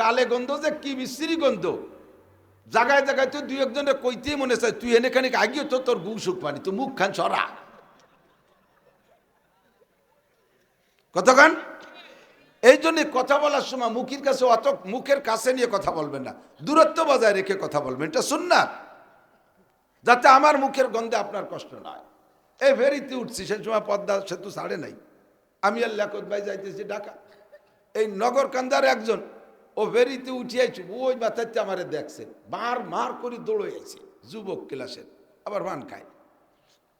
গালে গন্ধ যে কি বিশ্রী গন্ধ। জায়গায় জায়গায় তো দুই একজনে কইতেই মনে চায়, তুই এনে খানিক তো তোর গু সুখ পানি তুই মুখ খান সরা। কতক্ষণ এই জন্য কথা বলার সময় মুখের কাছে অত মুখের কাছে নিয়ে কথা বলবেন না, দূরত্ব বজায় রেখে কথা বলবেন। এটা শুননার যাতে আমার মুখের গন্ধে আপনার কষ্ট না হয়। এই ফেরিতে উঠছি সে সময় পদ্মা সেতু ছাড়ে নাই। আমি লেখত ভাই যাইতেছি ঢাকা। এই নগর কান্দার একজন ও ফেরিতে উঠিয়াইছি ওই মাথাতে আমারে দেখছে। মার মার করে দৌড়ে আইছে, যুবক ক্লাসের, আবার পান খায়।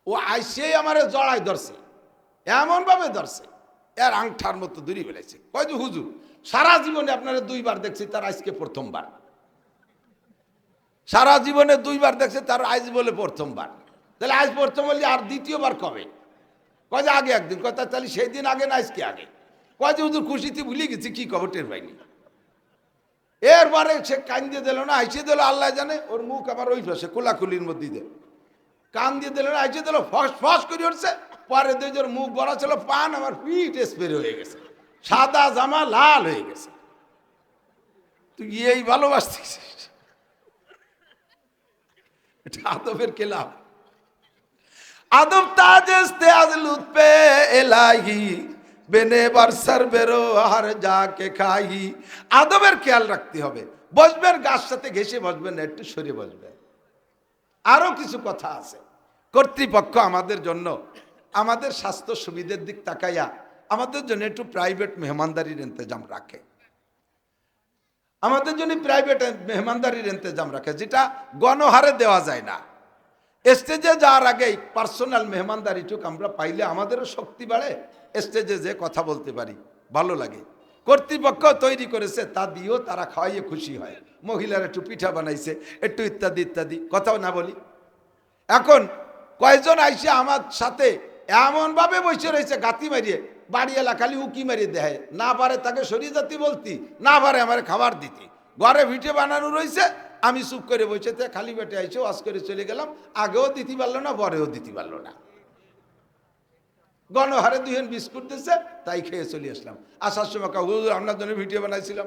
ও আইসেই আমারে জড়াই ধরছে, এমনভাবে ধরছে, এর আংঠার মতো দূরি ফেলেছে কয় যে, হুজুর, সারা জীবনে আপনারা দুইবার দেখছি, তার আজকে প্রথমবার। সারা জীবনে দুইবার দেখছে, তার আজ বলে প্রথমবার। তাহলে আজ প্রথম বললি আর দ্বিতীয়বার কবে? কয় যে, আগে একদিন। কথা তাহলে সেই দিন আগে না, আজকে আগে? কয় যে, হুজুর, খুশিতে ভুলে গেছি, কি খবর টের পাইনি? এরপরে সে কান দিয়ে দিল না আইসে দিল, আল্লাহ জানে, ওর মুখ আবার ওই পাশে কোলাকুলির মধ্যে দিয়ে। কান দিয়ে দিল না আইসে দিল, ফস ফস করে উঠছে। পরে দুজন মুখ বড় ছিল, পান আমার পিঠ স্প্রে হয়ে গেছে। সাদা জামা লাল হয়ে গেছে। তুই এই ভালোবাসতিস? এটা আদবের কেলাম আদব তাজস্তে আজ লুৎপে এলাহি। বেনে বারসার বেরো আর যাকে খাই। আদবের খেয়াল রাখতে হবে। বসবেন, গাছ সাথে ঘেসে বসবেন, না, একটু সরে বসবেন। আরও কিছু কথা আছে। কর্তৃপক্ষ আমাদের জন্য, আমাদের স্বাস্থ্য সুবিধার দিক তাকাইয়া, আমাদের জন্য একটু প্রাইভেট মেহমানদারির ইন্তজাম রাখে। আমাদের জন্য প্রাইভেট মেহমানদারির ইন্তজাম রাখে, যেটা গণহারে দেওয়া যায় না। স্টেজে যাওয়ার আগেই পার্সোনাল মেহমানদারিটুক আমরা পাইলে আমাদেরও শক্তি বাড়ে। স্টেজে যে কথা বলতে পারি, ভালো লাগে। কর্তৃপক্ষ তৈরি করেছে, তা দিয়েও তারা খাওয়াইয়ে খুশি হয়। মহিলারা একটু পিঠা বানাইছে, একটু ইত্যাদি ইত্যাদি। কথাও না বলি। এখন কয়েকজন আইসে আমার সাথে এমনভাবে বসে রয়েছে, গাতি মারিয়ে বাড়ি এলা খালি উকি মারিয়ে দেয় না পারে তাকে সরিয়ে জাতি বলতি, না পারে আমার খাবার দিতি। ঘরে ভিটে বানানো রয়েছে, আমি চুপ করে বসে থেকে, খালি পেটে আইসে ওয়াশ করে চলে গেলাম, আগেও দিতে পারল না, পরেও দিতে পারল না। গণহারে দুহেন বিস্কুট দিচ্ছে তাই খেয়ে চলে আসলাম। আসার সময় কাউ হুজুর আপনার জন্য ভিডিও বানাইছিলাম।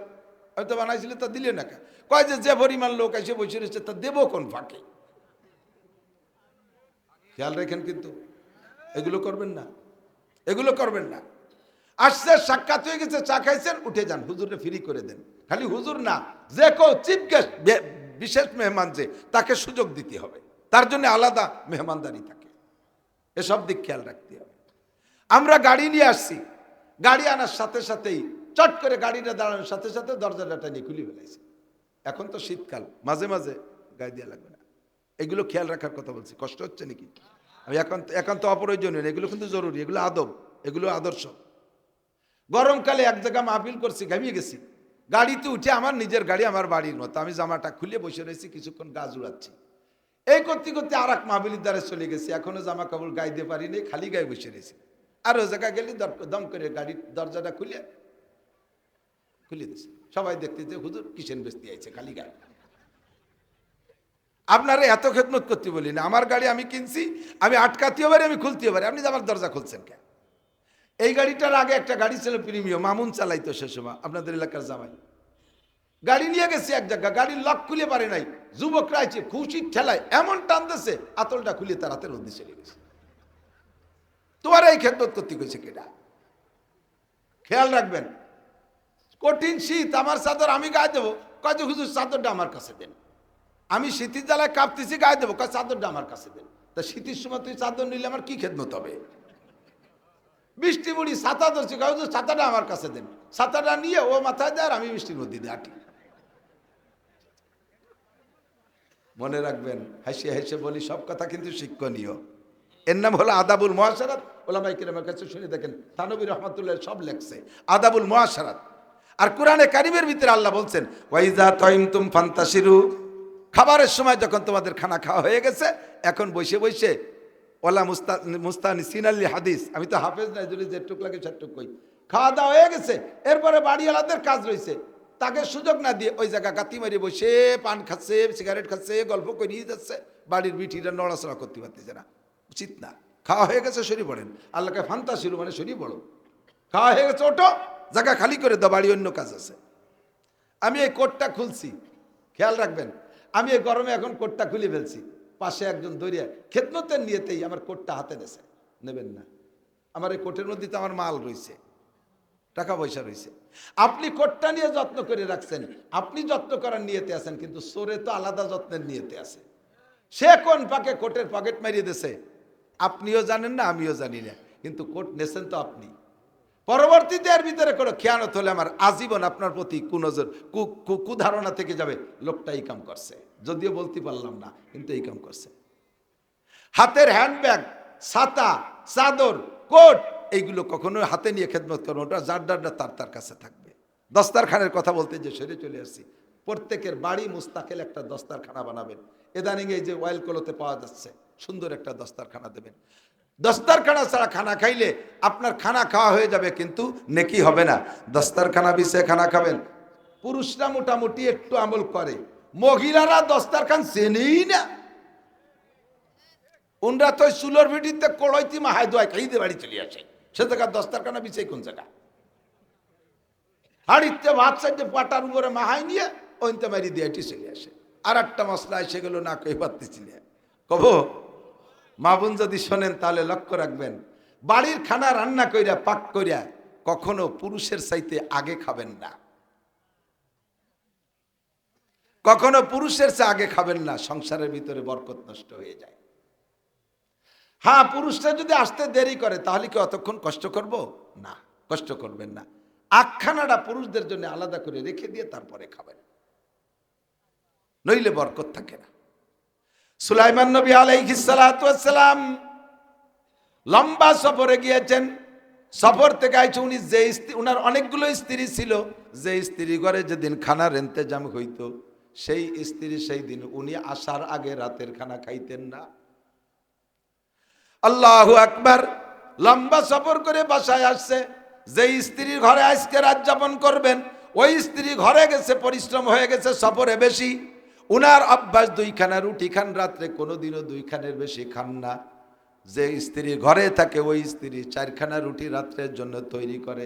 হয়তো বানাইছিলে, তা দিলে না? কয় যে যে পরিমাণ লোক এসে বসে রয়েছে, তা দেবো কোন ফাঁকে? খেয়াল রাখেন কিন্তু, এগুলো করবেন না। এগুলো করবেন না। আসছে, সাক্ষাৎ হয়ে গেছে, চা খাইছেন, উঠে যান হুজুরে ফ্রি করে দেন। খালি হুজুর না, যে কেউ চিফ গেস্ট বিশেষ মেহমান যে, তাকে সুযোগ দিতে হবে। তার জন্য আলাদা মেহমানদারি থাকে। এসব দিক খেয়াল রাখতে হবে। আমরা গাড়ি নিয়ে আসছি। গাড়ি আনার সাথে সাথেই, চট করে গাড়িটা দাঁড়ানোর সাথে সাথে দরজাটা নিয়ে খুলে ফেলাইছে। এখন তো শীতকাল, মাঝে মাঝে গায়ে দেওয়া লাগবে না। এগুলো খেয়াল রাখার কথা বলছি, কষ্ট হচ্ছে নাকি? আমি এখন এখন তো অপ্রয়োজনীয়, এগুলো কিন্তু জরুরি, এগুলো আদব, এগুলো আদর্শ। গরমকালে এক জায়গা মাহফিল করছি, ঘামিয়ে গেছি। গাড়িতে উঠে আমার নিজের গাড়ি, আমার বাড়ির মতো। আমি জামাটা খুলে বসে রয়েছি, কিছুক্ষণ গাছ উড়াচ্ছি এই করতে করতে আর এক মাহফিলির দ্বারা চলে গেছি, এখনও জামা কাপড় দিয়ে পারিনি খালি গায়ে বসে রয়েছি। আর ওই জায়গায় গেলে দম করে গাড়ির দরজাটা খুলে খুলে দিছে। সবাই দেখতে যে হুজুর কিসেন বেস্তি আইছে, খালি গায়ে আপনারা এত খেদমত করতে বলি না। আমার গাড়ি আমি কিনছি, আমি আটকাতেও পারি, আমি খুলতেও পারি। আপনি আমার দরজা খুলছেন কেন? এই গাড়িটার আগে একটা গাড়ি ছিল প্রিমিয়াম, মামুন চালাইতো সে সময়, আপনাদের এলাকার জামাই। গাড়ি নিয়ে গেছে এক জায়গা, গাড়ির লক খুলে পারে নাই। যুবকরা আছে খুশির ঠেলায়, এমন টানতেছে আতলটা খুলে তার হাতের মধ্যে চলে গেছে। তোমার এই খেদমত করতে গেছে কেটা খেয়াল রাখবেন, কঠিন শীত, আমার চাদর আমি গায়ে দেবো। যে, হুজুর, চাদরটা আমার কাছে দেন। আমি শীতের জ্বালায় কাঁপতেছি, গায়ে দেবো। কয়, চাদরটা আমার কাছে দেন। তা শীতের সময় তুই চাদর নিলে আমার কি খেদমত হবে? বৃষ্টি মুড়ি ছাতা ধরছি, কয় ছাতাটা আমার কাছে দেন। ছাতাটা নিয়ে ও মাথায় দেয় আর আমি বৃষ্টির মধ্যে দিয়ে আটি মনে রাখবেন, হাসি হেসে বলি, সব কথা কিন্তু শিক্ষণীয়। এর নাম হলো আদাবুল মহাসারাত। ওলামাই কিরামের কাছে শুনে দেখেন থানবী রহমতুল্লাহ সব লেখছে। আদাবুল মহাসারাত আর কোরআনে কারিমের ভিতরে আল্লাহ বলছেন, ওয়াইজা তৈম তুম ফান্তাসিরু খাবারের সময় যখন তোমাদের খানা খাওয়া হয়ে গেছে, এখন বসে বসে, ওলা মুস্তা, মুস্তানি সিনাল্লি হাদিস। আমি তো হাফেজ নাই, যদি যেটুক লাগে সেটুক কই। খাওয়া দাওয়া হয়ে গেছে, এরপরে বাড়িওয়ালাদের কাজ রয়েছে তাকে সুযোগ না দিয়ে ওই জায়গা গাতি মারি বসে, পান খাচ্ছে, সিগারেট খাচ্ছে, গল্প করে নিয়ে যাচ্ছে। বাড়ির বিটিরা নড়াচড়া করতে পারতেছে না। উচিত না। খাওয়া হয়ে গেছে সরি পড়েন। আল্লাহকে ফান্তা শুরু মানে সরি পড়ো। খাওয়া হয়ে গেছে ওটো জায়গা খালি করে দাও, বাড়ি অন্য কাজ আছে। আমি এই কোটটা খুলছি, খেয়াল রাখবেন, আমি এই গরমে এখন কোটটা খুলে ফেলছি। পাশে একজন দরিয়া, খেদমতের নিয়েতেই আমার কোটটা হাতে নেছে। নেবেন না। আমার এই কোটের মধ্যে তো আমার মাল রয়েছে, টাকা পয়সা রয়েছে। আপনি কোটটা নিয়ে যত্ন করে রাখছেন, আপনি যত্ন করার নিয়েতে আছেন, কিন্তু সোরে তো আলাদা যত্নের নিয়েতে আছে। সে কোন পাকে কোটের পকেট মারিয়ে দিছে আপনিও জানেন না, আমিও জানি না। কিন্তু কোট নেছেন তো আপনি। পরবর্তীতে এর ভিতরে কোনো খেয়ানত হলে আমার আজীবন আপনার প্রতি কুনজর কুধারণা থেকে যাবে, লোকটা এই কাম করছে। যদিও বলতে পারলাম না, কিন্তু এই কাম করছে। হাতের হ্যান্ডব্যাগ, ছাতা, চাদর, কোট, এইগুলো কখনো হাতে নিয়ে খেদমত করব ওটা যার ডারটা তার তার কাছে থাকবে। দস্তারখানের কথা বলতে যে সেরে চলে আসছি। প্রত্যেকের বাড়ি মুস্তাকেল একটা দস্তারখানা বানাবেন। এদানিং এই যে ওয়াইল কলোতে পাওয়া যাচ্ছে। সুন্দর একটা দস্তারখানা দেবেন। দস্তারখানা ছাড়া খানা খাইলে আপনার খানা খাওয়া হয়ে যাবে, কিন্তু নেকি হবে না। দস্তারখানা বিষয়ে খানা খাবেন। পুরুষরা মোটামুটি একটু আমল করে। মহিলারা দস্তারখান চেনেই না। উনরা তো চুলোর ভিডিতে কড়াইতি মাহাই দোয়াই খাইতে বাড়ি চলে আসে। সে জায়গা দস্তারখানা বিছাই কোন জায়গা? হাড়িতে ভাত সাইডে পাটার উপরে মাহাই নিয়ে ওইতে মারি দিয়ে চলে আসে। আর একটা মশলা এসে গেল, না কই পারতেছি না। কব মা বোন যদি শোনেন, তাহলে লক্ষ্য রাখবেন, বাড়ির খানা রান্না কইরা, পাক কইরা কখনো পুরুষের চাইতে আগে খাবেন না। কখনো পুরুষের চেয়ে আগে খাবেন না, সংসারের ভিতরে বরকত নষ্ট হয়ে যায়। হ্যাঁ পুরুষরা যদি আসতে দেরি করে, তাহলে কি অতক্ষণ কষ্ট করব? না, কষ্ট করবেন না। আখানাটা পুরুষদের জন্য আলাদা করে রেখে দিয়ে তারপরে খাবেন। নইলে বরকত থাকে না। সুলাইমান নবী আলাইহিসালাম লম্বা সফরে গিয়েছেন। সফর থেকে আইছে উনি যে স্ত্রী উনার অনেকগুলো স্ত্রী ছিল। যে স্ত্রী ঘরে যেদিন খানার ইন্তেজাম হইতো, সেই স্ত্রী সেই দিন উনি আসার আগে রাতের খানা খাইতেন না। আল্লাহ আকবার। লম্বা সফর করে বাসায় আসছে। যে স্ত্রীর ঘরে আজকে রাত যাপন করবেন, ওই স্ত্রী ঘরে গেছে, পরিশ্রম হয়ে গেছে সফরে বেশি। উনার অভ্যাস দুইখানা রুটি খান, রাত্রে কোনোদিনও দুইখানের বেশি খান না। যে স্ত্রী ঘরে থাকে, ওই স্ত্রী চারখানা রুটি রাত্রের জন্য তৈরি করে।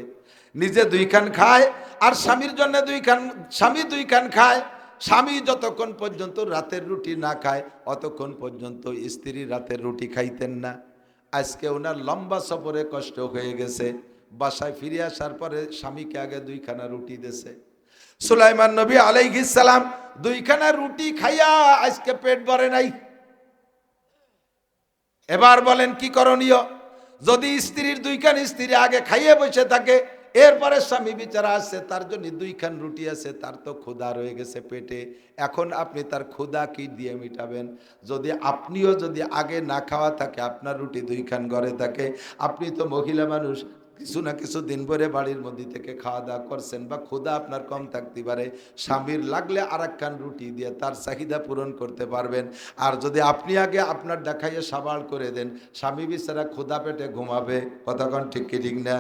নিজে দুইখান খায় আর স্বামীর জন্য দুইখান, স্বামী দুইখান খায়। স্বামী যতক্ষণ পর্যন্ত রাতের রুটি না খায়, অতক্ষণ পর্যন্ত স্ত্রী রাতের রুটি খাইতেন না। আজকে ওনার লম্বা সফরে কষ্ট হয়ে গেছে। বাসায় ফিরে আসার পরে স্বামীকে আগে দুইখানা রুটি দেছে। সুলাইমান নবী আলাইহিস সালাম দুইখানা রুটি খাইয়া আজকে পেট ভরে নাই। এবার বলেন, কি করণীয়? যদি স্ত্রীর দুইখান স্ত্রী আগে খাইয়ে বসে থাকে, এরপরে স্বামী বিচারা আসছে তার জন্য দুইখান রুটি আছে, তার তো ক্ষুধা রয়ে গেছে পেটে। এখন আপনি তার ক্ষুধা কি দিয়ে মিটাবেন? যদি আপনিও যদি আগে না খাওয়া থাকে, আপনার রুটি দুইখান ঘরে থাকে, আপনি তো মহিলা মানুষ কিছু না কিছু দিন ভরে বাড়ির মধ্যে থেকে খাওয়া দাওয়া করছেন বা ক্ষুধা আপনার কম থাকতে পারে, স্বামীর লাগলে আর রুটি দিয়ে তার চাহিদা পূরণ করতে পারবেন। আর যদি আপনি আগে আপনার দেখাইয়ে সাবাল করে দেন, স্বামী বিচারা ক্ষুধা পেটে ঘুমাবে। কতক্ষণ ঠিক কি ঠিক না?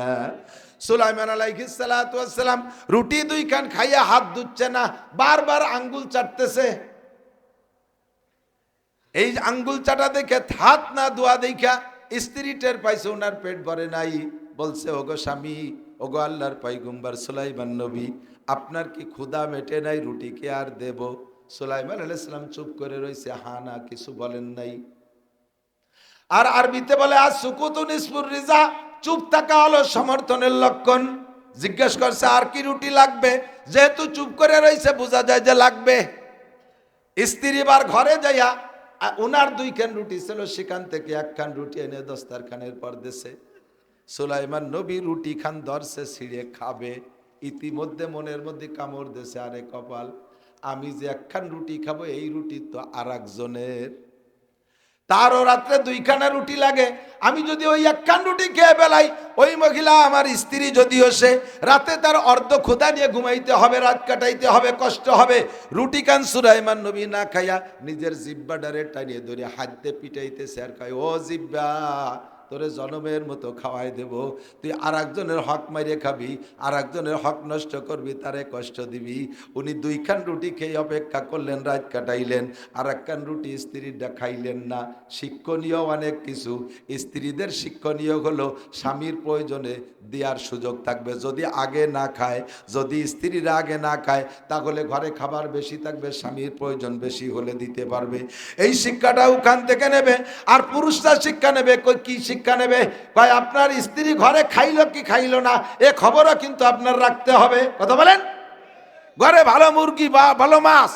সুলাইমান আলাইহিসালাম রুটি দুই খান খাইয়া হাত ধুচ্ছে না, বারবার আঙ্গুল চাটতেছে। এই আঙ্গুল চাটা দেখে হাত না দোয়া দেখা স্ত্রী টের পাইছে, ওনার পেট ভরে নাই। বলছে, ওগো স্বামী, ওগো আল্লাহর পাইগুম্বার সুলাইমান নবী, আপনার কি ক্ষুধা মেটে নাই? রুটি কে আর দেব? সুলাইমান আলাইসালাম চুপ করে রয়েছে হা না, কিছু বলেন নাই। আর আরবিতে বলে, আজ সুকুতু নিসপুর রিজা, চুপ থাকা হলো সমর্থনের লক্ষণ। জিজ্ঞেস করছে, আর কি রুটি লাগবে? যেহেতু চুপ করে রয়েছে বোঝা যায় যে লাগবে। স্ত্রী বার ঘরে যাইয়া উনার দুইখান রুটি ছিল, সেখান থেকে একখান রুটি এনে দস্তারখানের পর দেশে সুলাইমান নবী রুটি খান দর্শে ছিঁড়ে খাবে। ইতিমধ্যে মনের মধ্যে কামড় দেশে আরে কপাল। আমি যে একখান রুটি খাব, এই রুটি তো আর একজনের তারও রাত্রে দুইখানা রুটি লাগে। আমি যদি ওই একখান রুটি খেয়ে বেলাই, ওই মহিলা আমার স্ত্রী যদিও সে, রাতে তার অর্ধ ক্ষুধা নিয়ে ঘুমাইতে হবে, রাত কাটাইতে হবে, কষ্ট হবে। রুটি কান সুরাইমান নবী না খাইয়া নিজের জিব্বা ডারে টানিয়ে ধরে হাতে পিটাইতেছে আর খাই ও জিব্বা তোরে জনমের মতো খাওয়াই দেব। তুই আর একজনের হক মারিয়ে খাবি আর একজনের হক নষ্ট করবি, তারে কষ্ট দিবি। উনি দুইখান রুটি খেয়ে অপেক্ষা করলেন, রাত কাটাইলেন। আর একখান রুটি স্ত্রীরা খাইলেন না। শিক্ষণীয় অনেক কিছু। স্ত্রীদের শিক্ষণীয় হলো, স্বামীর প্রয়োজনে দেওয়ার সুযোগ থাকবে। যদি আগে না খায়, যদি স্ত্রীরা আগে না খায়, তাহলে ঘরে খাবার বেশি থাকবে, স্বামীর প্রয়োজন বেশি হলে দিতে পারবে। এই শিক্ষাটা ওখান থেকে নেবে। আর পুরুষরা শিক্ষা নেবে কি নেবে। কয়, আপনার স্ত্রী ঘরে খাইলো কি খাইলো না? এ খবরও কিন্তু আপনার রাখতে হবে। কথা বলেন? ঘরে ভালো মুরগি, বা, ভালো মাছ,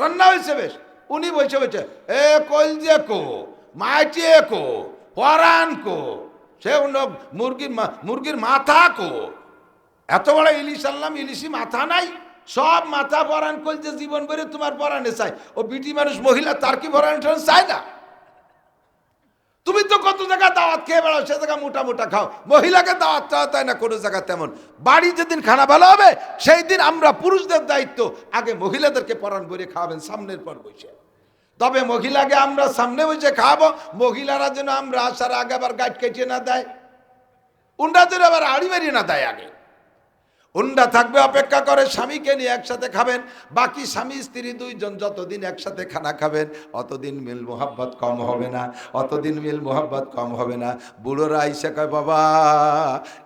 রান্না হয়েছে বেশ। উনি বলছে বলছে, এ কলজে কো মাটিয়ে কো পরান কো, সে মুরগির মুরগির মাথা কো। এত বড় ইলিশ আনলাম ইলিশি মাথা নাই, সব মাথা পরান কলজে জীবন বেড়ে তোমার পরানে চাই। ও বিটি মানুষ, মহিলা, তার কি টরান চায় না। তুমি তো কত জায়গায় দাওয়াত খেয়ে বেড়াও, সে জায়গায় মোটা মোটা খাও। মহিলাকে দাওয়াত চাওয়া তাই না, কোনো জায়গা তেমন। বাড়ি যেদিন খানা ভালো হবে, সেই দিন আমরা পুরুষদের দায়িত্ব আগে মহিলাদেরকে পরাণ করে খাওয়াবেন সামনের পর বসে। তবে মহিলাকে আমরা সামনে বসে খাওয়াবো, মহিলারা যেন আমরা আসার আগে আবার গাইড কেটে না দেয়। উন্ডা যেন আবার আড়ি বেরিয়ে না দেয় আগে। উন্ডা থাকবে, অপেক্ষা করে, স্বামীকে নিয়ে একসাথে খাবেন। বাকি স্বামী, স্ত্রী দুইজন যতদিন একসাথে খানা খাবেন, অতদিন মিল মোহাব্বত কম হবে না, অতদিন মিল মোহাব্বত কম হবে না। বুড়োরা আইসা কয়, বাবা,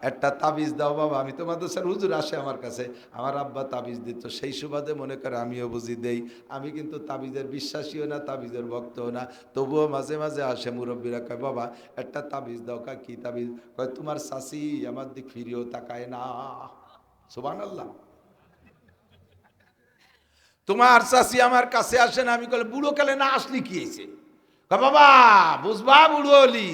একটা তাবিজ দাও বাবা, আমি তো মাদ্রাসার হুজুর আসে আমার কাছে। আমার আব্বা তাবিজ দিত, সেই সুবাদে মনে করে আমিও বুঝি দেই। আমি কিন্তু তাবিজের বিশ্বাসীও না, তাবিজের ভক্তও না। তবুও মাঝে মাঝে আসে মুরব্বীরা কয়, বাবা, একটা তাবিজ দাও। কা কি তাবিজ? কয়, তোমার শাসি আমার দিক ফিরিয়েও তাকায় না। সুবান আল্লাহ তোমার চাষি আমার কাছে আসেন আমি কলে বুড়ো কালে না আসলি কি বাবা, বুঝবা বুড়ো হলি।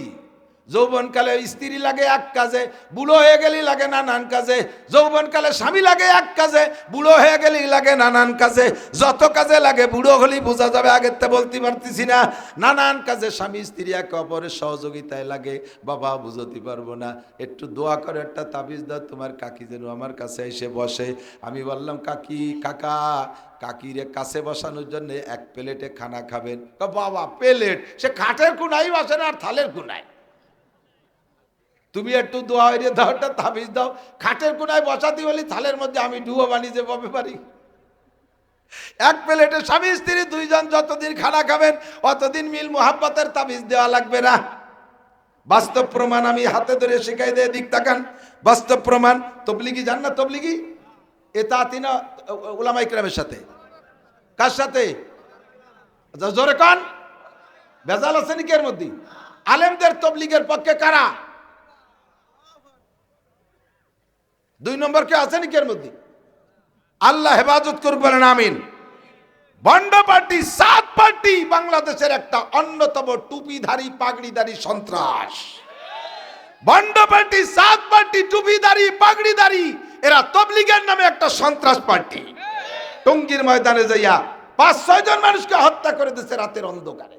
যৌবনকালে স্ত্রী লাগে এক কাজে, বুড়ো হয়ে গেলি লাগে নানান কাজে। যৌবনকালে স্বামী লাগে এক কাজে, বুড়ো হয়ে গেলি লাগে নানান কাজে। যত কাজে লাগে বুড়ো হলি বোঝা যাবে, আগের তে বলতে পারতেছি না। নানান কাজে স্বামী, স্ত্রী একে অপরের সহযোগিতায় লাগে। বাবা, বুঝতে পারব না। একটু দোয়া করে একটা তাবিজ দাও, তোমার কাকি যেন আমার কাছে এসে বসে। আমি বললাম, কাকি, কাকা, কাকিরে কাছে বসানোর জন্য এক প্লেটে খানা খাবেন। বাবা, প্লেট? সে কাঠের কুনাই বসে না, আর থালের কুনায়? তুমি একটু দোয়া হইরে দাও একটা তাবিজ দাও। খাটের কোনায় বসাতে বলি থালের মধ্যে আমি ডুবো বানিয়ে যে পাবে পারি এক প্লেটে স্বামী স্ত্রী দুইজন যতদিন খানা খাবেন অতদিন মিল মোহাব্বতের তাবিজ দেওয়া লাগবে না। বাস্তব প্রমাণ আমি হাতে ধরে শিখাই দিয়ে দিক তাকান। বাস্তব প্রমাণ তবলিগি জান না তবলিগি এটা তিনা ওলামা ইকরামের সাথে? কার সাথে? আচ্ছা, জোরে কন। ভেজাল আছে নাকি এর মধ্যে? আলেমদের তবলিগের পক্ষে কারা? দুই নম্বর কে আছে নাকি এর মধ্যে? আল্লাহ হেফাজত করবে বলেন, আমিন। বন্ড পার্টি, সাত পার্টি বাংলাদেশের একটা অন্যতম টুপিধারী, পাগড়িধারী সন্ত্রাস। বন্ড পার্টি, সাত পার্টি টুপিধারী, পাগড়িধারী, এরা তবলিগের নামে একটা সন্ত্রাস পার্টি। টঙ্গির ময়দানে যাইয়া পাঁচ, ছয় জন মানুষকে হত্যা করে দিচ্ছে রাতের অন্ধকারে।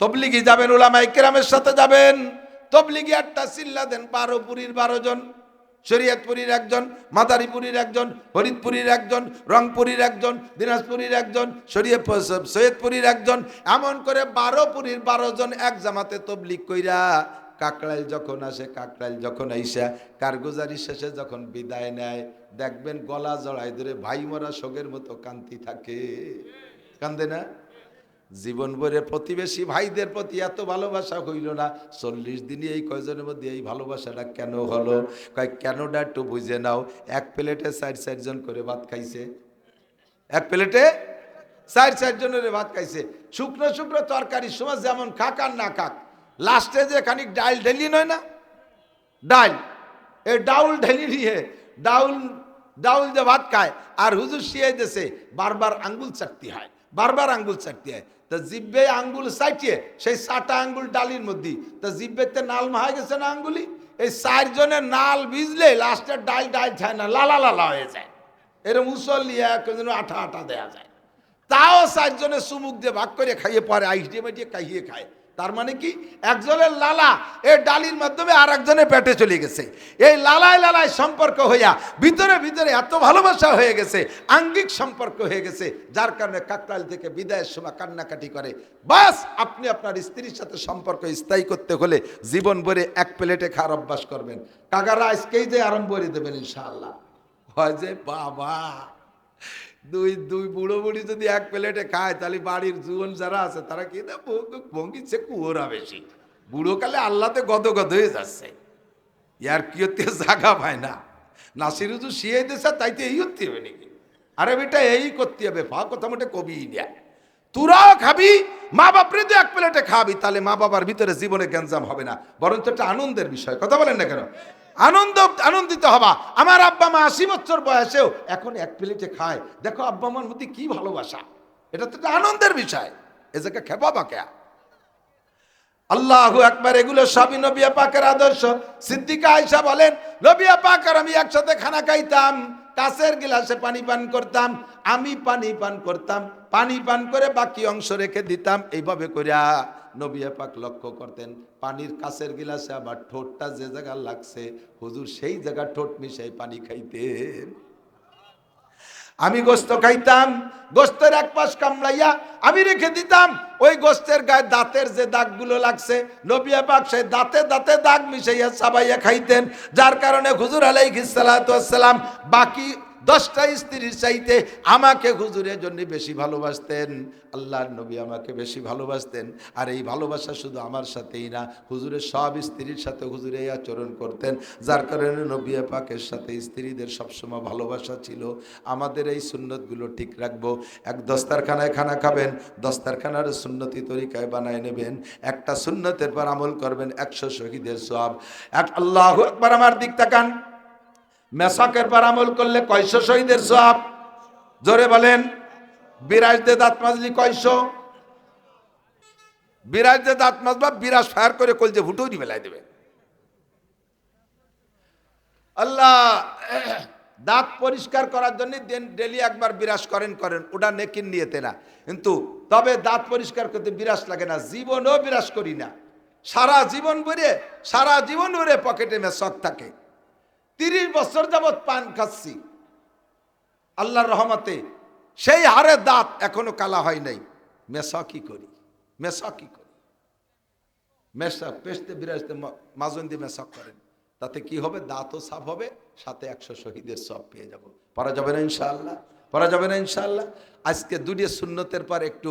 তবলিগি যাবেন ওলামা কেরামের সাথে যাবেন। তবলিগি একটা চিল্লা দেন বারো পুরীর বারো জন, শরীয়তপুরীর একজন, মাদারীপুরীর একজন, ফরিদপুরীর একজন, রংপুরীর একজন, দিনাজপুরীর একজন সৈয়দপুরীর একজন, এমন করে বারো পুরীর বারো জন এক জামাতে তবলিগ কইরা কাকড়াইল যখন আসে, কাকড়াইল যখন আইসা কারগুজারি শেষে যখন বিদায় নেয়, দেখবেন গলা জড়াই ধরে ভাই মরা শোকের মতো কান্তি থাকে। কান্দে না? জীবন ভরে প্রতিবেশী ভাইদের প্রতি এত ভালোবাসা হইল না। চল্লিশ দিনই এই কয়জনের মধ্যে এই ভালোবাসাটা কেন হলো? কয়, কেনটা একটু বুঝে নাও। এক প্লেটে চার চারজন করে ভাত খাইছে। এক প্লেটে চার চারজনের ভাত খাইছে। শুকনো শুকনো তরকারি সময় যেমন খাক আর না খাক, লাস্টে যে খানিক ডাল ঢেলি নয় না? ডাল এই ডাউল ঢেলি নিয়ে ডাউল ডাউল যে ভাত খায়। আর হুজুর শিয়ে দেশে বারবার আঙ্গুল চাকতি হয়, বারবার আঙ্গুল চাকতি হয়। তা জিব্বে আঙ্গুল সাইটিয়ে সেই সাটা আঙ্গুল ডালির মধ্যে। তা জিব্বেতে নাল মাহা গেছে না আঙ্গুলি? এই চারজনের নাল ভিজলে লাস্টে ডাল ডাল ছায় না, লালা লালা হয়ে যায়। এরম মুসল্লিয়া যেন আঠা আঠা দেয়া যায়। তাও চারজনে সুমুখ দিয়ে ভাগ করে খাইয়ে পরে আইস দিয়ে খাইয়ে খায়। তার মানে কি? একজনের লালা এই ডালির মাধ্যমে আর একজনের পেটে চলে গেছে। এই লালায় লালায় সম্পর্ক হইয়া ভিতরে ভিতরে এত ভালোবাসা হয়ে গেছে, আঙ্গিক সম্পর্ক হয়ে গেছে, যার কারণে কাকরাইল থেকে বিদায়ের সময় কান্নাকাটি করে। বাস, আপনি আপনার স্ত্রীর সাথে সম্পর্ক স্থায়ী করতে হলে জীবন ভরে এক প্লেটে খাওয়ার অভ্যাস করবেন। কাকারা আজকেই যে আরম্ভ করে দেবেন ইনশাআল্লাহ। হয় যে বাবা। দুই দুই বুড়ো বুড়ি যদি এক প্লেটে খায়, তাহলে বাড়ির জুয়ন যারা আছে, তারা কি না ভঙ্গিছে কুয়োরা বেশি। বুড়ো কালে আল্লাতে গদ গদ হয়ে যাচ্ছে। ইয়ার কি হতে জাগা পায় না। নাসির হুজুর শিয়ে দিছে তাইতে এই হতে হবে নাকি? আরে বেটা, এই করতে হবে ফা কথা মোটে কবি দেয় তোরাও খাবি, মা বাপরে তো এক প্লেটে খাবি, তাহলে মা বাবার ভিতরে জীবনে গ্যাঞ্জাম হবে না। বরঞ্চ একটা আনন্দের বিষয়, কথা বলেন না কেন? আনন্দ, আনন্দিত হবা। আমার আব্বা মা আশি বছর বয়সেও এখন এক প্লেটে খায়। দেখো আব্বা মার মধ্যে কি ভালোবাসা। এটা তো আনন্দের বিষয়। এ জায়গা খেপা বাকে আল্লাহ একবার এগুলো সবই নবিয়া পাকের আদর্শ। সিদ্দিকা আয়সা বলেন নবিয়া পাক আর আমি একসাথে খানা খাইতাম কাছের গিলাসে পানি পান করতাম, আমি পানি পান করতাম, পানি পান করে বাকি অংশ রেখে দিতাম। এইভাবে করিয়া নবিয়া পাক লক্ষ্য করতেন, পানির কাছের গিলাসে আবার ঠোঁটটা যে জায়গা লাগছে, হুজুর সেই জায়গা ঠোঁট মিশাই পানি খাইতেন। আমি গোস্ত খাইতাম, গোস্তের এক পাশ কামড়াইয়া আমি রেখে দিতাম, ওই গোস্তের গায়ে দাঁতের যে দাগগুলো লাগছে নবিয়া পাক সেই দাঁতে দাঁতে দাগ মিশাইয়া সাবাইয়া খাইতেন, যার কারণে হুজুর আলাইহিস সালাম বাকি দশটা স্ত্রীর চাইতে আমাকে হুজুরের জন্য বেশি ভালোবাসতেন। আল্লাহর নবী আমাকে বেশি ভালোবাসতেন। আর এই ভালোবাসা শুধু আমার সাথেই না, হুজুরের সব স্ত্রীর সাথে হুজুরে আচরণ করতেন। যার কারণে নবী পাকের সাথে স্ত্রীদের সবসময় ভালোবাসা ছিল। আমাদের এই সুন্নতগুলো ঠিক রাখব। এক দস্তারখানায় খানা খাবেন, দস্তারখানার সুন্নতি তরিকায় বানায় নেবেন। একটা সুন্নতের পর আমল করবেন একশো শহীদের সব এক আল্লাহ একবার আমার দিক তাকান। মেসাকের পর আমল করলে কয়শো শহীদের সব? জোরে বলেন। বিরাজ দে দাঁত মাজলি কয়শো? বিরাজ দে দাঁত মাজবা, বিরাজ ফায়ার করে কল কলজে ভুটোই বেলায় দেবে। আল্লাহ, দাঁত পরিষ্কার করার জন্য ডেলি একবার বিরাজ করেন করেন। ওটা নেকিন নিয়েতে না। কিন্তু তবে দাঁত পরিষ্কার করতে বিরাজ লাগে না। জীবনও বিরাজ করি না। সারা জীবন ভরে, সারা জীবন ভরে পকেটে মেসক থাকে। তিরিশ বছর যাবৎ পান খাচ্ছি। আল্লাহর রহমতে সেই হারে দাঁত এখনও কালা হয় নাই। মেশা কি করি? মেশা কি করি? মেশা পেসতে বিরাজতে মাজন দিয়ে মেশা করেন। তাতে কি হবে? দাঁতও সাফ হবে, সাথে একশো শহীদের সব পেয়ে যাব। পরা যাবে না ইনশাআল্লাহ। পরা যাবে না ইনশাল্লাহ আজকে দুটিয়ে সুন্নতের পর একটু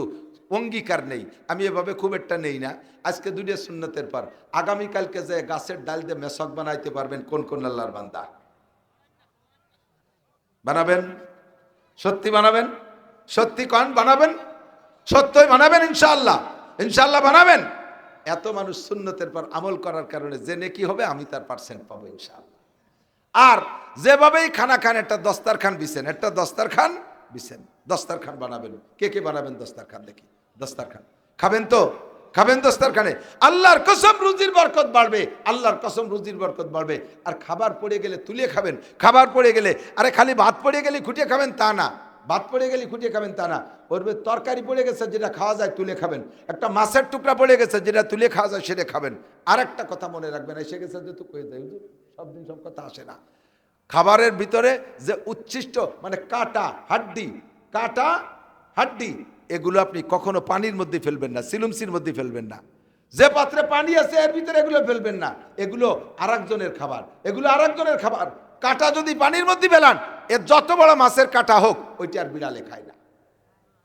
অঙ্গীকার নেই। আমি এভাবে খুব একটা নেই না। আজকে দুটিয়ে সুন্নতের পর। আগামীকালকে যে গাছের ডাল দিয়ে মেসক বানাইতে পারবেন কোন কোন আল্লাহর বান্দা? বানাবেন? সত্যি বানাবেন? সত্যি কন বানাবেন? সত্যই বানাবেন ইনশাআল্লাহ। ইনশাআল্লাহ বানাবেন? এত মানুষ সুন্নতের পর আমল করার কারণে যে নেকি হবে, আমি তার পার্সেন্ট পাবো ইনশাআল্লাহ। আর যেভাবেই খানা খান, একটা দস্তারখান বিছেন, একটা দস্তারখান বিছেন। দস্তারখান বানাবেন। কে কে বানাবেন দস্তারখান? দেখি। দস্তারখান। খাবেন তো? খাবেন দস্তারখানে? আল্লাহর কসম রুজির বরকত বাড়বে। আল্লাহর কসম রুজির বরকত বাড়বে। আর খাবার পড়ে গেলে তুলে খাবেন। খাবার পড়ে গেলে, আরে খালি ভাত পড়ে গেলে খুঁটিয়ে খাবেন তা না। ভাত পড়ে গেলে খুঁটিয়ে খাবেন তা না। ওর তরকারি পড়ে গেছে, যেটা খাওয়া যায় তুলে খাবেন। একটা মাছের টুকরা পড়ে গেছে, যেটা তুলে খাওয়া যায় সেটা খাবেন। আর একটা কথা মনে রাখবেন, এসে গেছে যেহেতু কয়ে দেয় সব দিন সব কথা আসে না। খাবারের ভিতরে যে উচ্ছিষ্ট মানে কাটা, হাড্ডি কাটা, হাড্ডি, এগুলো আপনি কখনো পানির মধ্যে ফেলবেন না, সিলুমসির মধ্যে ফেলবেন না। যে পাত্রে পানি আছে, এর ভিতরে এগুলো ফেলবেন না। এগুলো আরেকজনের খাবার, এগুলো আরেকজনের খাবার। কাটা যদি পানির মধ্যে ফেলান এর যত বড় মাছের কাটা হোক, ওইটা আর বিড়ালে খায় না।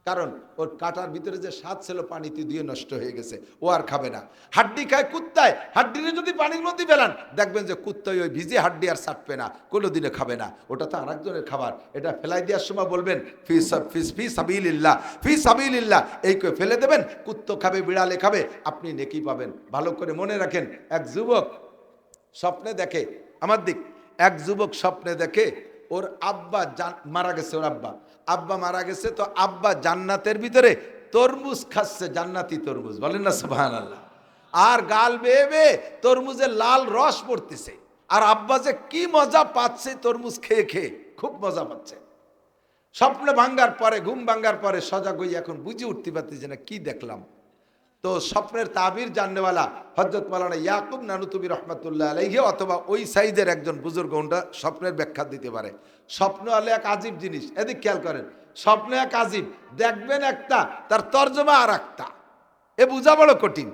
কারণ ওর কাটার ভিতরে যে স্বাদ ছিল পানিতে দিয়ে নষ্ট হয়ে গেছে, ও আর খাবে না। হাড্ডি খায় কুত্তায়, হাড্ডিরে যদি পানির মধ্যে ফেলান, দেখবেন যে কুত্তায় ওই ভিজে হাড্ডি আর চাটবে না কোনো দিনে খাবে না। ওটা তো আরেকজনের খাবার, এটা ফেলাই দেওয়ার সময় বলবেন, ফি ফি সাবিল্লাহ ফি সাবিল্লাহ এই করে ফেলে দেবেন, কুত্তো খাবে, বিড়ালে খাবে, আপনি নেকি পাবেন। ভালো করে মনে রাখেন, এক যুবক স্বপ্নে দেখে, আমার দিক, এক যুবক স্বপ্নে দেখে, ওর আব্বা মারা গেছে ওর আব্বা। আব্বা মারা গেছে, তো আব্বা জান্নাতের ভিতরে তরমুজ খাচ্ছে, জান্নাতি তরমুজ। বলেন না সুহান আল্লাহ আর গাল বেয়ে বেয়ে তরমুজের লাল রস পড়তেছে। আর আব্বা যে কি মজা পাচ্ছে তরমুজ খেয়ে খেয়ে, খুব মজা পাচ্ছে। স্বপ্ন ভাঙ্গার পরে, ঘুম ভাঙ্গার পরে সজাগ হয়ে এখন বুঝে উঠতে পারতেছে না, কি দেখলাম? তো স্বপ্নের তাবির জাননেওয়ালা হজরত মালানা ইয়াকুব নানুতুবি রহমতুল্লাহ আলহি অথবা ওই সাইজের একজন বুজুর্গ ওনটা স্বপ্নের ব্যাখ্যা দিতে পারে। স্বপ্ন হলে এক আজীব জিনিস। এদিক খেয়াল করেন, স্বপ্ন এক আজীব। দেখবেন একটা, তার তর্জমা আর একটা। এ বোঝা বড় কঠিন।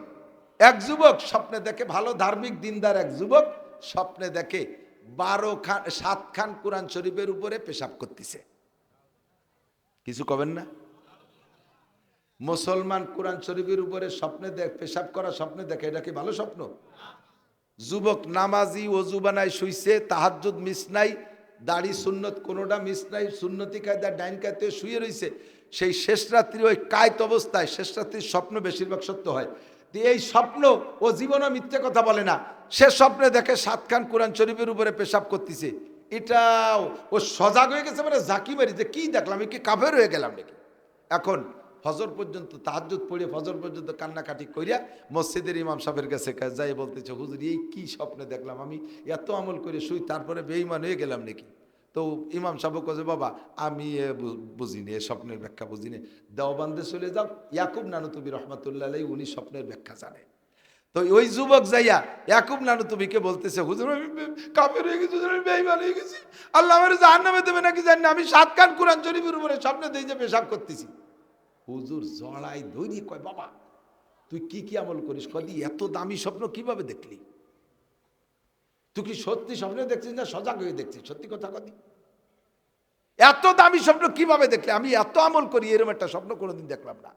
এক যুবক স্বপ্নে দেখে, ভালো ধার্মিক দিনদার এক যুবক স্বপ্নে দেখে বারো খান, সাত খান কোরআন শরীফের উপরে পেশাব করতেছে। কিছু কবেন না? মুসলমান কোরআন শরীফের উপরে স্বপ্নে দেখ, পেশাব করা স্বপ্নে দেখে, এটা কি ভালো স্বপ্ন? যুবক নামাজি অজু বানায় শুইছে, তাহাজ্জুদ মিস নাই, দাড়ি সুন্নত কোনোটা মিস নাই, সুন্নতি কায়দা, ডাইন কায়তে শুয়ে রইছে। সেই শেষ রাত্রি ওই কায়ত অবস্থায়, শেষ রাত্রির স্বপ্ন বেশিরভাগ সত্য হয়। এই স্বপ্ন, ও জীবনও মিথ্যে কথা বলে না। সে স্বপ্নে দেখে সাতখান কোরআন শরীফের উপরে পেশাব করতেছে। এটাও, ও সজাগ হয়ে গেছে মানে জাকি মারি যে কি দেখলাম আমি কি কাফের হয়ে গেলাম নাকি? এখন ফজর পর্যন্ত তাহাজ্জুদ পড়ে ফজর পর্যন্ত কান্নাকাটি করিয়া মসজিদের ইমাম সাহেবের কাছে যাই বলতেছে হুজুর এই কি স্বপ্নে দেখলাম? আমি এত আমল করে শুই তারপরে বেঈমান হয়ে গেলাম নাকি? তো ইমাম সাহেব কাছে বাবা আমি বুঝিনি স্বপ্নের ব্যাখ্যা বুঝিনি। দেওবান্দে চলে যাও। ইয়াকুব নানুতুবি রহমাতুল্লাহ উনি স্বপ্নের ব্যাখ্যা জানে। তো ওই যুবক যাইয়া ইয়াকুব নানুতুবিকে বলতেছে হুজুর কাফের হয়ে গেছি হুজুর, আমি বেঈমান হয়ে গেছি। আল্লাহ আমার জাহান্নামে দেবে নাকি জানি আমি সাত খান কোরআন শরীফের উপরে স্বপ্নে দিয়ে যে পেশাব করতেছি। হুজুর জড়াই দৈরি কয়, বাবা, তুই কি কি আমল করিস? কদি এত দামি স্বপ্ন কীভাবে দেখলি? তুই কি সত্যি স্বপ্নে দেখছিস না সজাগ হয়ে দেখছিস? সত্যি কথা কদি এত দামি স্বপ্ন কীভাবে দেখলি? আমি এত আমল করি এরকম একটা স্বপ্ন কোনোদিন দেখলাম না।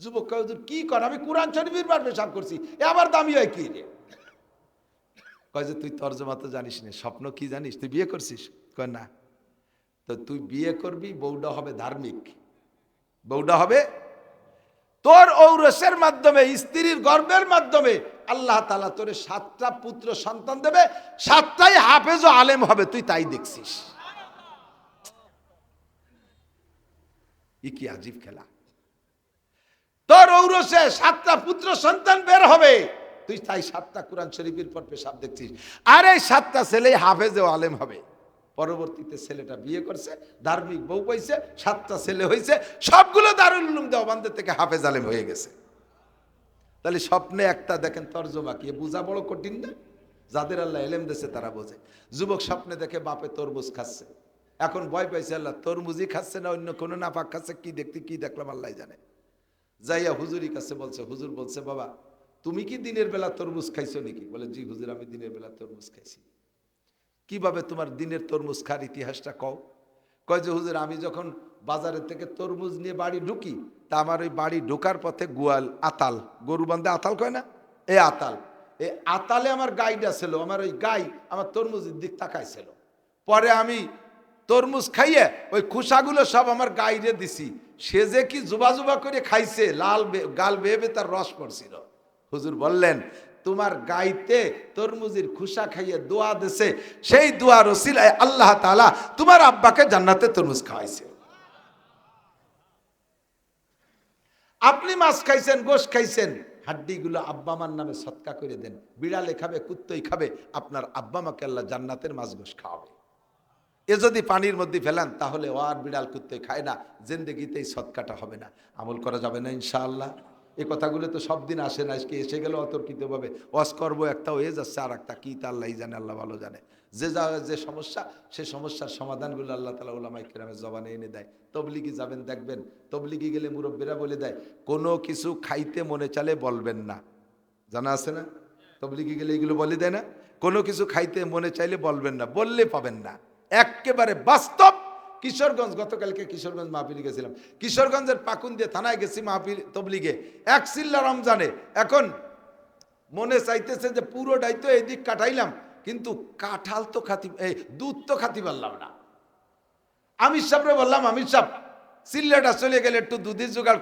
যুবক হুজুর, কি কর? আমি কোরআন শরীফের বার পেশাব করছি, এ আবার দামি হয় কি রে? কয় যে, তুই তর্জমা তো জানিস না, স্বপ্ন কি জানিস? তুই বিয়ে করছিস? কয়, না। তো তুই বিয়ে করবি, বউটা হবে ধার্মিক। বউটা হবে। তোর ঔরসের মাধ্যমে, স্ত্রীর গর্বের মাধ্যমে আল্লাহ তালা তোরে সাতটা পুত্র সন্তান দেবে। সাতটাই হাফেজ ও আলেম হবে, তুই তাই দেখছিস। ই কি আজীব খেলা। তোর ঔরসে সাতটা পুত্র সন্তান বের হবে। তুই তাই সাতটা কোরআন শরীফের পর পেশাব দেখছিস। আর এই সাতটা ছেলে হাফেজ ও আলেম হবে। পরবর্তীতে ছেলেটা বিয়ে করছে, ধার্মিক বউ পাইছে, সাতটা ছেলে হয়েছে সবগুলো দারুল উলুম দেওয়ানদের থেকে হাফেজ আলেম হয়ে গেছে। তাহলে স্বপ্নে একটা দেখেন তর্জমা কি বোঝা বড় কঠিন না? যাদের আল্লাহ এলেম দেশে তারা বোঝে। যুবক স্বপ্নে দেখে বাপে তরমুজ খাচ্ছে। এখন ভয় পাইছে আল্লাহ, তরমুজই খাচ্ছে না, অন্য কোনো নাপাক খাচ্ছে, কি দেখতে, কি দেখলাম আল্লাহ জানে। যাইয়া হুজুরি কাছে বলছে, হুজুর বলছে, বাবা, তুমি কি দিনের বেলা তরমুজ খাইছো নাকি? বলে, জি হুজুর, আমি দিনের বেলা তরমুজ খাইছি। কীভাবে তোমার দিনের তরমুজ খার ইতিহাসটা কও? কয় যে, হুজুর, আমি যখন বাজারের থেকে তরমুজ নিয়ে বাড়ি ঢুকি, তা আমার ওই বাড়ি ঢোকার পথে গোয়াল, আতাল। গরু বান্ধে আতাল কয় না? এ আতাল। এ আতালে আমার গাইটা ছিল আমার ওই গাই আমার তরমুজের দিক তাকাইছিল পরে আমি তরমুজ খাইয়ে ওই খুসাগুলো সব আমার গাইরে দিছি। সে যে কি জুবা জুবা করে খাইছে, লাল গাল বেয়ে তার রস পড়ছিল। হুজুর বললেন তোমার গাইতে তরমুজির খুশা খাইয়ে দোয়া দেছে, সেই দোয়া রসিলায় আল্লাহ তাআলা তোমার আব্বাকে জান্নাতে তরমুজ খাওয়াইছে। আপনি মাছ খাইছেন, গোশ খাইছেন, হাড্ডিগুলো আব্বা মার নামে সৎকা করে দেন, বিড়ালে খাবে, কুত্তই খাবে, আপনার আব্বা মাকে আল্লাহ জান্নাতের মাছ গোশ খাওয়াবে। এ যদি পানির মধ্যে ফেলেন, তাহলে ও আর বিড়াল কুত্তে খায় না, জিন্দগিতেই সৎকাটা হবে না। আমল করা যাবে না, ইনশাআল্লাহ। এই কথাগুলো তো সব দিন আসে না, আজকে এসে গেলে অতর্কিতভাবে। ওয়াজ করব একটা হয়ে যাচ্ছে আর একটা কী তা আল্লাহ জানে, আল্লাহ ভালো জানে। যে যা, যে সমস্যা, সে সমস্যার সমাধানগুলো আল্লাহ তালা উলামাই কেরামের জবানে এনে দেয়। তবলিগি যাবেন, দেখবেন, তবলিগি গেলে মুরব্বীরা বলে দেয়, কোনো কিছু খাইতে মনে চালে বলবেন না। জানা আছে না? তবলিগি গেলে এগুলো বলে দেয় না? কোনো কিছু খাইতে মনে চাইলে বলবেন না, বললে পাবেন না। একেবারে বাস্তব কিশোরগঞ্জ, গতকালকে কিশোরগঞ্জ মাহফিলে গেছিলাম। কিশোরগঞ্জের পাকুন দিয়ে থানায় গেছি মাহফিল তবলিগে। এক সিল্লা রমজানে। এখন মনে চাইতেছে যে পুরোটাই তো এদিক কাটাইলাম, কিন্তু কাঁঠাল তো খাতি, এই দুধ তো খাতি পারলাম না। আমির সাহেবরে বললাম, আমির সাহেব, সিল্লাটা চলে গেলে একটু দুধের জোগাড়